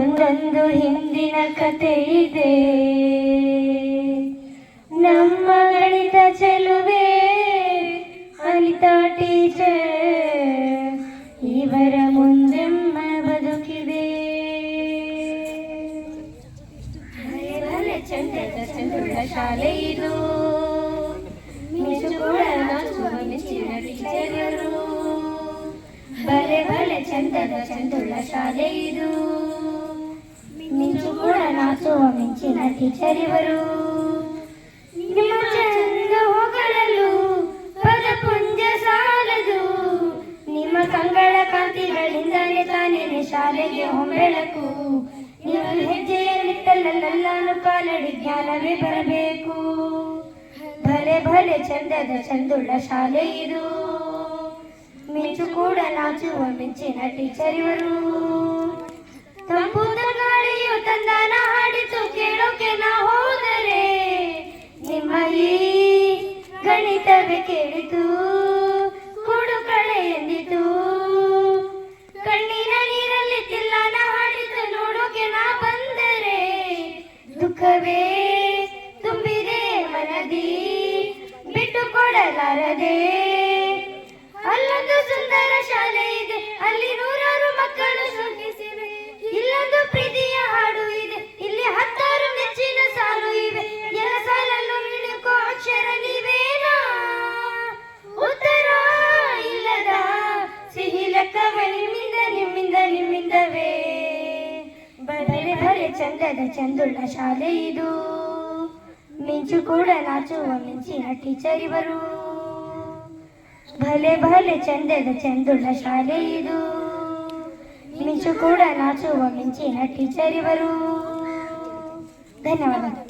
ಒಂದೊಂದು ಹಿಂದಿನ ಕತೆ ಇದೆ. ನಮ್ಮ ಗಣಿತ ಚೆಲುವೆ, ಅನಿತಾ ಟೀಚರ್, ಇವರ ಮುಂದೆಮ್ಮ ಬದುಕಿದೆ. ಚಂದದ ಚಂದುಳ್ಳ ಶಾಲೆ ಇದು. ಮಿಂಚು ಕೂಡ ಬಲೆ ಚಂದದ ಚಂದುಳ್ಳ ಶಾಲೆ ಇದು ಮಿಂಚು ಕೂಡ ನಾಚುವ ಮಿಂಚಿನ ಟೀಚರ್ ಇವರು ನಿಮ್ಮ ಚಂದ ಹೊಗಳಲು ಪದಪುಂಜ ಸಾಲದು ನಿಮ್ಮ ಕಂಗಳ ಕಾಂತಿಗಳಿಂದಾನೆ ತಾನೇ ಶಾಲೆಗೆ ಹೊಂಬೆಳಕು ನೀವು ಹೆಜ್ಜೆಯಲ್ಲಿಟ್ಟಲ್ಲೆಲ್ಲಾನು ಕಾಲಡಿ ಜ್ಞಾನವೇ ಬರಬೇಕು ಭಲೆ ಭಲೆ ಚಂದದ ಚಂದುಳ್ಳ ಶಾಲೆ ಇದು ಮಿಂಚು ಕೂಡ ನಾಚುವ ಮಿಂಚಿನ ಟೀಚರ್ ಇವರು. ತಂಪುದ ಗಾಳಿಯು ತಂದಾನ ಹಾಡಿತು ಕೇಳೋಕೆ ನಾ ಹೋದರೆ ನಿಮ್ಮ ಈ ಗಣಿತವೇ ಕೇಳಿತು. ಕುಡು ಕಳೆ ಎಂದಿತು. ಕಣ್ಣಿನ ನೀರಲ್ಲಿ ತಿಲ್ಲನ ಹಾಡಿತು ನೋಡೋಕೆ ನಾ ಬಂದರೆ ದುಃಖವೇ ತುಂಬಿದೆ ಮನದಿ. ಬಿಟ್ಟು ಕೊಡಲಾರದೆ ನಿಮ್ಮಿಂದವೇ ಬರೆ ಬರೆ ಚಂದದ ಚಂದುಳ್ಳ ಶಾಲೆ ಇದು ಮಿಂಚು ಕೂಡ ನಾಚುವ ಮಿಂಚಿನ ಟೀಚರ್ ಇವರು ಭಲೆ ಭಲೆ ಚಂದದ ಚಂದುಳ್ಳ ಶಾಲೆ ಇದು ಮಿಂಚು ಕೂಡ ನಾಚುವ ಮಿಂಚಿನ ಟೀಚರ್ ಇವರು ಧನ್ಯವಾದ